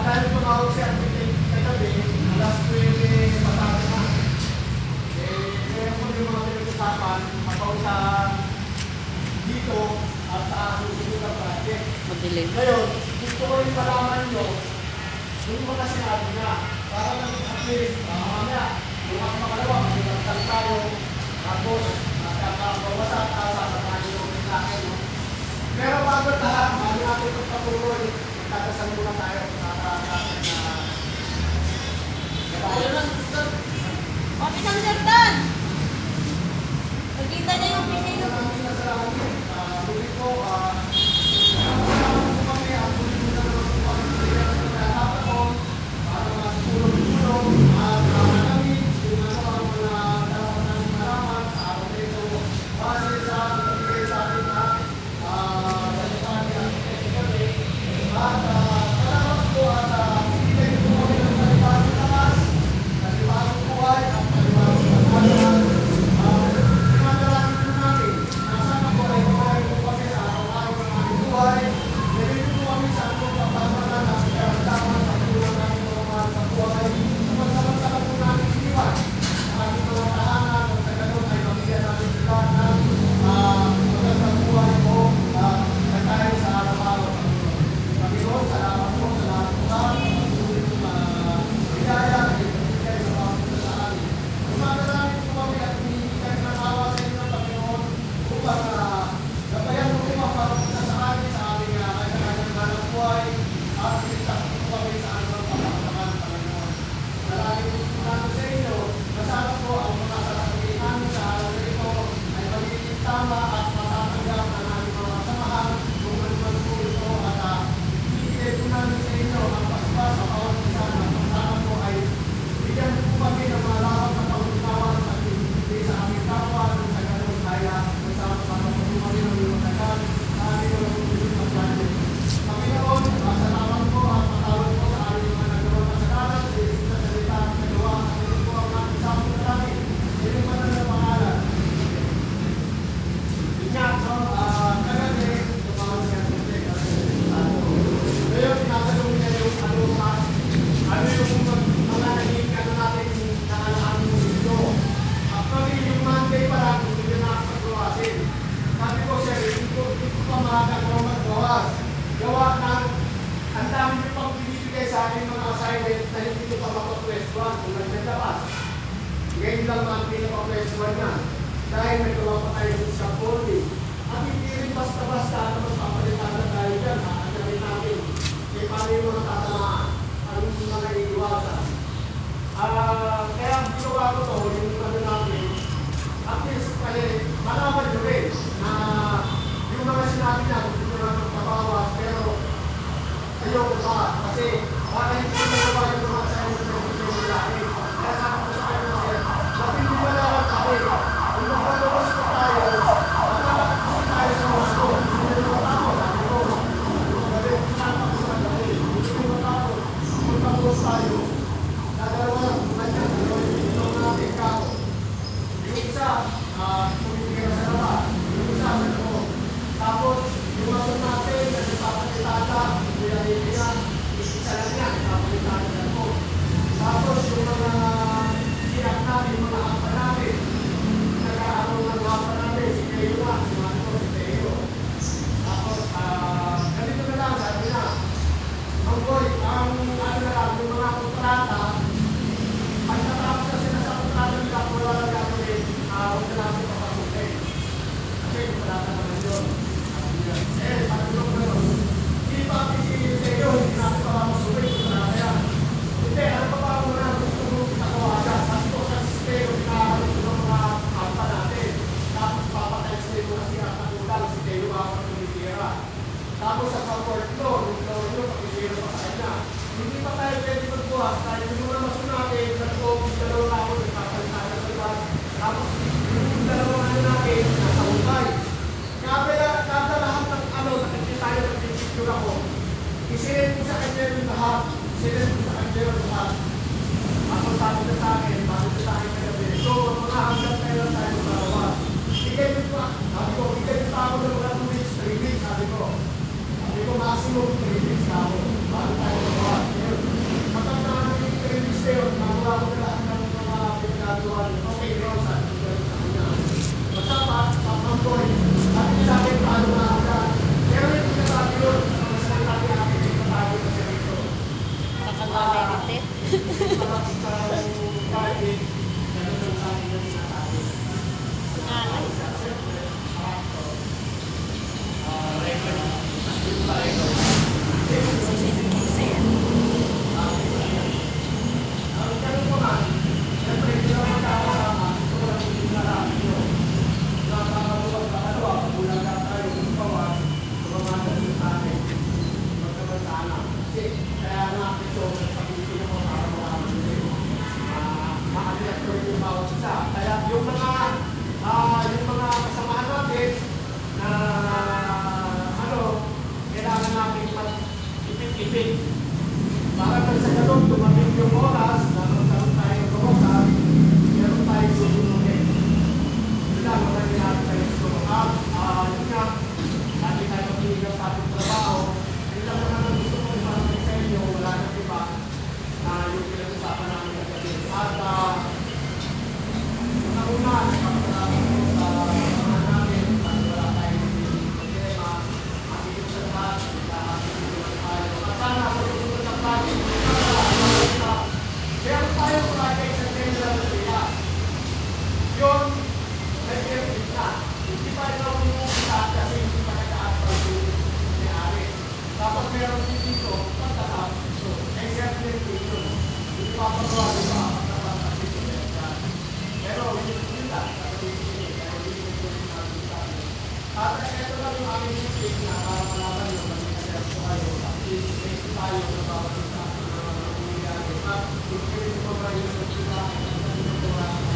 dahil tumawag si Architect kagabi, alas 9 eh, matapos na. Eh, kaya po yung mga pinag-usapan, mapaw sa dito at sa susunod na project. Madilim. Gusto ko rin malaman nyo, yung mga na, para lang at least, ah, mamaya, yung mga makalawa, magkakal tayo, tapos, nakakabawasan, tapos, sa tayo ng akin. Pero bago lahat, press 1 kung naglalabas. Ngayon lang ang pinaka-press 1 niya. Dahil nagawa pa sa shop only. At hindi rin basta-basta na magpapalitan na tayo dyan. Haagamin natin. Kaya paano yung mga tatamaan? tayo na dalawa lang tulad yan, dalawa yung ilong natin. Yung isa, uh, tumitigil na sa laba, yung isa sa loob. Tapos, yung maso natin, kasi papalitata, pinalitin na, isa lang yan, papalitata na po. Tapos, yung mga bago tumitira. Tapos sa comfort floor, yung floor nyo, pakisira pa kayo na. Hindi pa tayo pwede magbuhas, tayo yung mga masunapin sa loob, dalawang ako, nagpapalit tayo sa labas. Tapos Senhor bawat isa. Kaya yung mga uh, yung mga kasamahan natin na ano, kailangan natin ipit-ipit. Para sa ganun, dumamit yung oras At ito lang yung aming meeting na para malaman nyo kasi kasi tayo at least next tayo na babalik sa ating mga nangyayari at yung pinag-progress sa kita ay nagtatunod